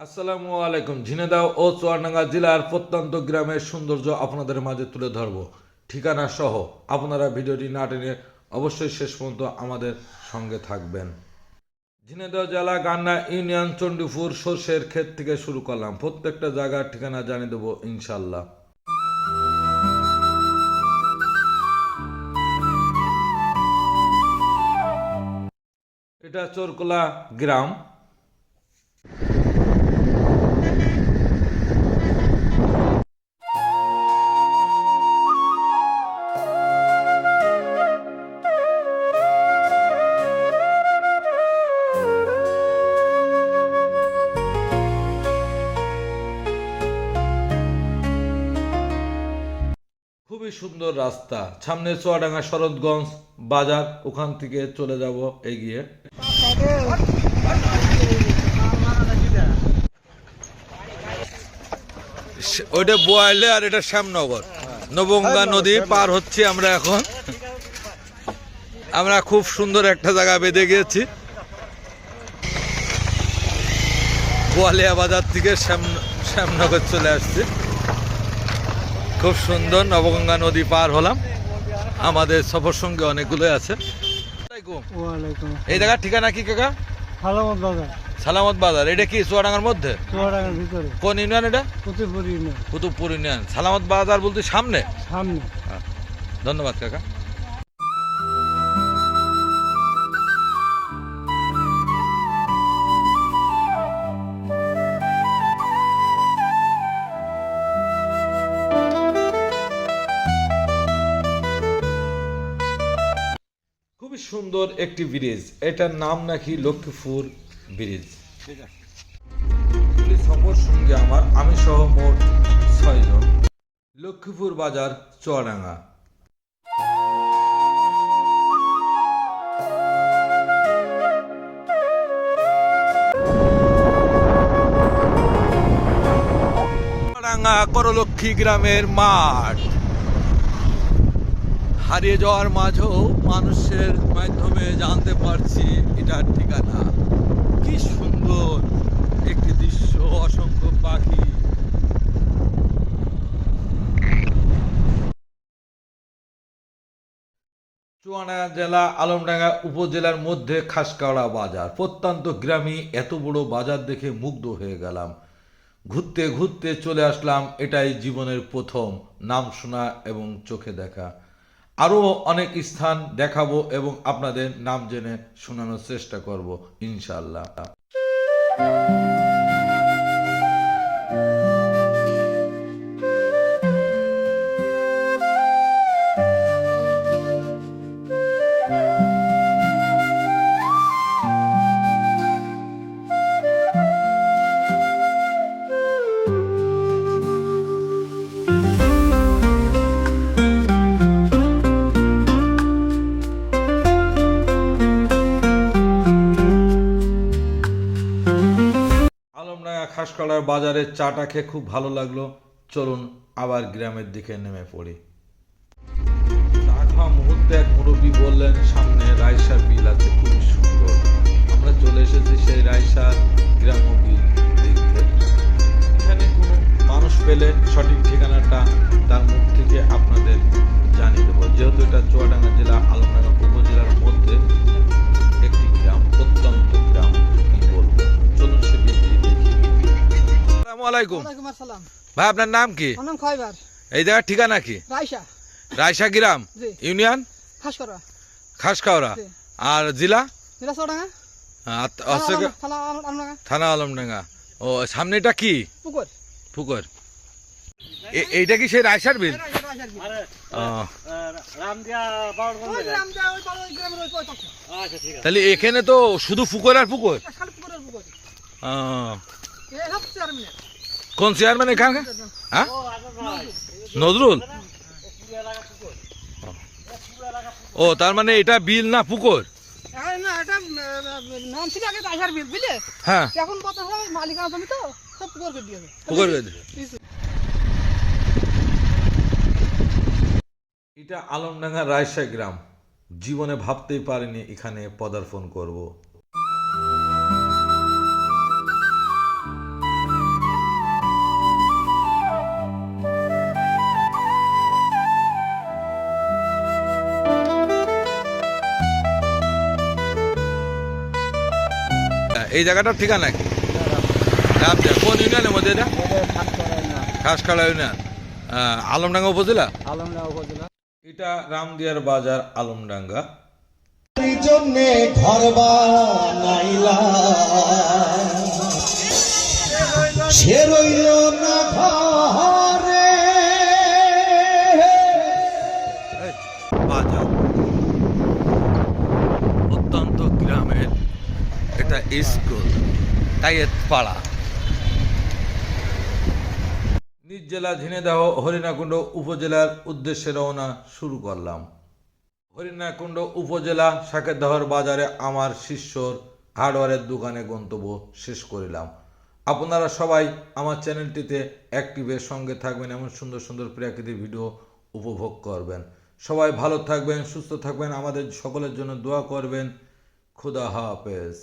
আসসালামু আলাইকুম ঝিনেদাও ও চুয়াডাঙ্গা জেলার প্রত্যন্ত গ্রামের সৌন্দর্য আপনাদের মাঝে তুলে ধরব। ঠিকানা সহ আপনারা ভিডিওটি না টেনে অবশ্যই শেষ পর্যন্ত আমাদের সঙ্গে থাকবেন। ঝিনেদাও জেলা গান্না ইউনিয়ন চণ্ডীপুর সর্ষের ক্ষেত থেকে শুরু করলাম। প্রত্যেকটা জায়গার ঠিকানা জানিয়ে দেবো ইনশাল্লাহ এটা চোরকোলা গ্রাম। সুন্দর রাস্তা। সামনে চুয়াডাঙ্গা শরৎগঞ্জ বাজার ওখান থেকে চলে যাব এগিয়ে। ওইটা বোয়ালে আর এটা শ্যামনগর। নবঙ্গা নদী পার হচ্ছে আমরা এখন। আমরা খুব সুন্দর একটা জায়গা বেঁধে গিয়েছি। বোয়ালিয়া বাজার থেকে শ্যাম শ্যামনগর চলে আসছি। খুব সুন্দর নবগঙ্গা নদী পার হলাম। আমাদের সফর সঙ্গে অনেকগুলোই আছে। এই জায়গার ঠিকানা কি কাকা? সালামত বাজার। সালামত বাজার। এটা কি চুয়াডাঙ্গার মধ্যে? ভিতরে। কোন ইউনিয়ন এটা? কুতুবপুর ইউনিয়ন। কুতুবপুর ইউনিয়ন। সালামত বাজার বলতে সামনে? সামনে। ধন্যবাদ কাকা। খুবই সুন্দর একটি ব্রিজ এটার নাম নাকি লক্ষ্মীপুর ব্রিজ সফর সঙ্গে আমার। আমি সহ মোট ছয়জন লক্ষ্মীপুর বাজার, চুয়াডাঙ্গা। করলক্ষ্মী গ্রামের মাঠ। হারিয়ে যাওয়ার মাঝেও মানুষের মাধ্যমে জানতে পারছি এটার ঠিকানা। কি সুন্দর একটি দৃশ্য, অসংখ্য পাখি। চুয়াডাঙ্গা জেলা, আলমডাঙ্গা উপজেলার মধ্যে খাসকাওড়া বাজার। প্রত্যন্ত গ্রামে এত বড় বাজার দেখে মুগ্ধ হয়ে গেলাম। ঘুরতে ঘুরতে চলে আসলাম, এটাই জীবনের প্রথম নাম শোনা এবং চোখে দেখা। আরও অনেক স্থান দেখাবো এবং আপনাদের নাম জেনে শোনানোর চেষ্টা করব ইনশাল্লাহ খাসকলার বাজারের চাটা খেয়ে খুব ভালো লাগল। চলুন আবার গ্রামের দিকে নেমে পড়ি। চা খাওয়া মুহূর্তে এক মুরব্বী বললেন, সামনে রাইসা বিল আছে, খুবই সুন্দর। আমরা চলে এসেছি সেই রাইসা গ্রাম বিল দেখতে। এখানে কোনো মানুষ পেলে সঠিক ঠিকানাটা তার মুখ থেকে আপনাদের জানিয়ে দেবো। যেহেতু এটা চুয়াডাঙ্গা জেলা, আলমডাঙ্গা আলাইকুম। ভাই আপনার নাম কি? আমার নাম খয়বার। এই জায়গার ঠিকানা কি? রায়সা গ্রাম? ইউনিয়ন? খাস খাসখাওড়া আর জেলা? থানা আলমডাঙ্গা। ও সামনেটা কি? পুকুর। পুকুর। এইটা কি সেই রায়সার বিল? পাশে। তাহলে এখানে তো শুধু পুকুর আর পুকুর? কোন চেয়ারম্যান এখানকার? হ্যাঁ? নজরুল? ও তার মানে এটা বিল না পুকুর? এটা? হ্যাঁ। এখন কত হয় মালিকানা জমি তো সব পুকুর করে দিয়েছে। পুকুর কিছু। এটা আলমডাঙ্গা রায়সা গ্রাম। জীবনে ভাবতেই পারিনি এখানে পদার্পণ করব। এই জায়গাটার ঠিকানা কি? রামদিয়া কোন ইউনিয়নের মধ্যে এটা? খাসখাড়া ইউনিয়ন। আহ, আলমডাঙ্গা উপজেলা? এটা রামদিয়ার বাজার আলমডাঙ্গা। জন্যে ঘর বানাইলা। সে রইল না ঘরে। অত্যন্ত গ্রামের এটা স্কুল কায়েত পাড়া। নিজ জেলা ঝিনেদাহ হরিণাকুণ্ড উপজেলার উদ্দেশ্যে রওনা শুরু করলাম। হরিণাকুণ্ড উপজেলা সাকেতদহর বাজারে আমার শিষ্যর হার্ডওয়ারের দোকানে গন্তব্য শেষ করিলাম। আপনারা সবাই আমার চ্যানেলটিতে অ্যাক্টিভের সঙ্গে থাকবেন, এমন সুন্দর সুন্দর প্রাকৃতিক ভিডিও উপভোগ করবেন। সবাই ভালো থাকবেন, সুস্থ থাকবেন, আমাদের সকলের জন্য দোয়া করবেন। খুদা হাফেজ।